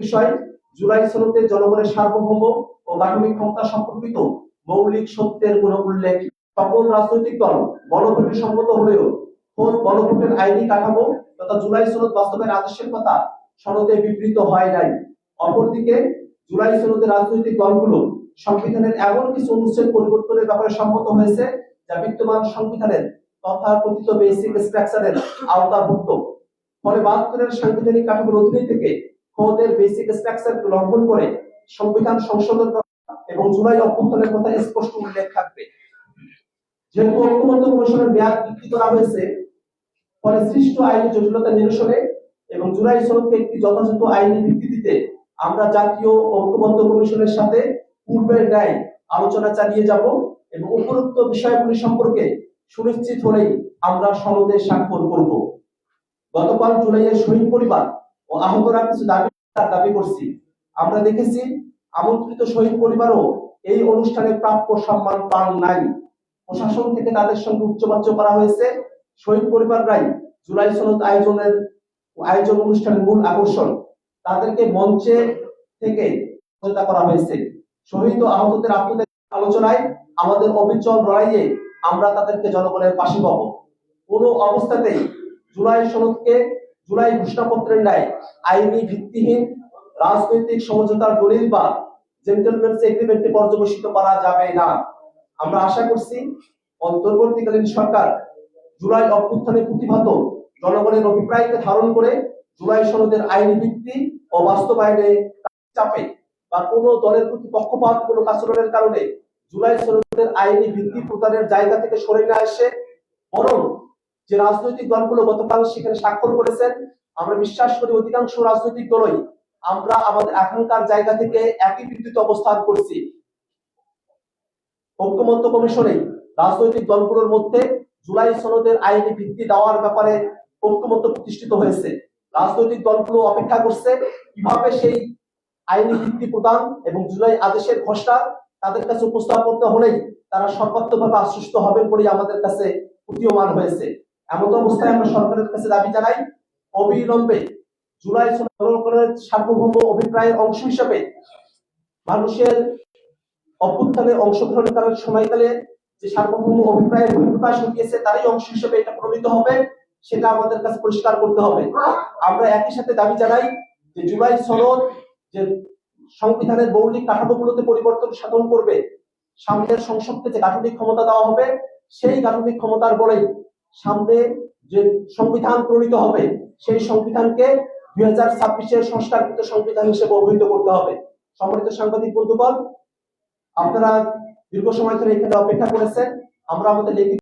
বিষয়, জুলাই সনদে জনগণের সার্বভৌম ও গাঠনিক ক্ষমতা সম্পর্কিত মৌলিক সত্যের কোনো উল্লেখ, সকল রাজনৈতিক দল গণভোটে সম্মত হলেও কোন গণভোটের আইনি কাঠামো তথা জুলাই সনদ বাস্তবের আদেশের কথা সনদে বিবৃত হয় নাই। অপরদিকে, জুলাই সনদে রাজনৈতিক দলগুলো সংবিধানের এমন কিছু অনুচ্ছেদ পরিবর্তনের ব্যাপারে সম্মত হয়েছে যা বিদ্যমান সংবিধানের তথাকথিত বেসিক স্ট্রাকচারের আওতাভুক্ত। ফলে বাহাত্তরের সাংবিধানিক কাঠামোর অধীনে থেকে খোদের বেসিক স্ট্রাকচার লঙ্ঘন করে সংবিধান সংশোধন এবং জুলাই অভ্যুত্থানের কথা স্পষ্ট উল্লেখ থাকবে। যেহেতু ঐক্যবদ্ধ কমিশনের মেয়াদ বৃদ্ধি করা হয়েছে, ফলে সৃষ্ট আইনি জটিলতা নিরসনে এবং জুলাই সনদকে একটি যথাযথ আইনি ভিত্তি দিতে আমরা জাতীয় ঐক্যবদ্ধ কমিশনের সাথে পূর্বের ন্যায় আলোচনা চালিয়ে যাব এবং উপরোক্ত বিষয়গুলি সম্পর্কে সুনিশ্চিত হলেই আমরা সনদে স্বাক্ষর করব। গতকাল জুলাইয়ের শহীদ পরিবার ও আহতরা কিছু দাবি দাবি করছি। আমরা দেখেছি আমন্ত্রিত শহীদ পরিবারও এই অনুষ্ঠানে প্রাপ্য সম্মান পান নাই। প্রশাসন থেকে তাদের সঙ্গে উচ্চবাচ্য করা হয়েছে। শহীদ পরিবাররাই জুলাই সনদ আয়োজনের আয়োজন অনুষ্ঠানের মূল আকর্ষণ। তাদেরকে মঞ্চে থেকে সহযোগিতা করা হয়েছে। শহীদ ও আহতদের আত্মত্যাগ আলোচনায় আমাদের অবিচল লড়াইয়ে আমরা তাদেরকে জনগণের পাশে পাব। কোনো অবস্থাতেই জুলাই সনদকে জুলাই ঘোষণাপত্রের ন্যায় আইনি ভিত্তিহীন রাজনৈতিক সমঝোতার দলিল বা জেন্টলম্যানস এগ্রিমেন্টে পর্যবেসিত করা যাবে না। আমরা আশা করছি অন্তর্বর্তীকালীন সরকার জুলাই অভ্যুত্থানে প্রতিভাত জনগণের অভিপ্রায়কে ধারণ করে জুলাই সনদের আইনি ভিত্তি ও বাস্তবায়নে চাপে বা কোনো দলের প্রতি পক্ষপাত, কোনো আচরণের কারণে জুলাই সনদের আইনি ভিত্তি প্রদানের জায়গা থেকে সরে না এসে বরং যে রাজনৈতিক দলগুলো গতকাল সেখানে স্বাক্ষর করেছেন, আমরা বিশ্বাস করি অধিকাংশ রাজনৈতিক দলই আমরা আমাদের এখনকার জায়গা থেকে একই বিদ্যুৎ অবস্থান করছি। ঐক্যমত্য কমিশনে রাজনৈতিক দলগুলোর মধ্যে জুলাই সনদের আইনি ভিত্তি দেওয়ার ব্যাপারে ঐক্যমত্য প্রতিষ্ঠিত হয়েছে। রাজনৈতিক দলগুলো অপেক্ষা করছে কীভাবে সেই আইনি ভিত্তি প্রদান এবং জুলাই আদেশের ঘোষণা তাদের কাছে উপস্থাপন করতে হলেই তারা সর্বাত্মকভাবে আশ্বস্ত হবেন বলে আমাদের কাছে প্রতীয়মান হয়েছে। এমন অবস্থায় আমরা সরকারের কাছে দাবি জানাই, অবিলম্বে জুলাই সনদের সার্বভৌম অভিপ্রায়ের অংশ হিসেবে মানুষের অভ্যুত্থানে অংশগ্রহণ করার সময়কালে যে সার্বভৌম অভিপ্রায়ের বহিঃপ্রকাশ ঘটিয়েছে, তারই অংশ হিসেবে এটা প্রণীত হবে, সেটা আমাদের কাছে পরিষ্কার করতে হবে। আমরা একই সাথে দাবি জানাই যে জুলাই সনদ যে সংবিধানের মৌলিক কাঠামোগুলোতে পরিবর্তন সাধন করবে, সামনের সংসদকে যে গাঠনিক ক্ষমতা দেওয়া হবে, সেই গাঠনিক ক্ষমতার বলেই সামনে যে সংবিধান প্রণীত হবে, সেই সংবিধানকে দুই হাজার ছাব্বিশের সংস্কারকৃত সংবিধান হিসেবে অভিহিত করতে হবে। সম্মানিত সাংবাদিক বন্ধুগণ, আপনারা দীর্ঘ সময় ধরে এখানে অপেক্ষা করেছেন। আমরা আমাদের লিখিত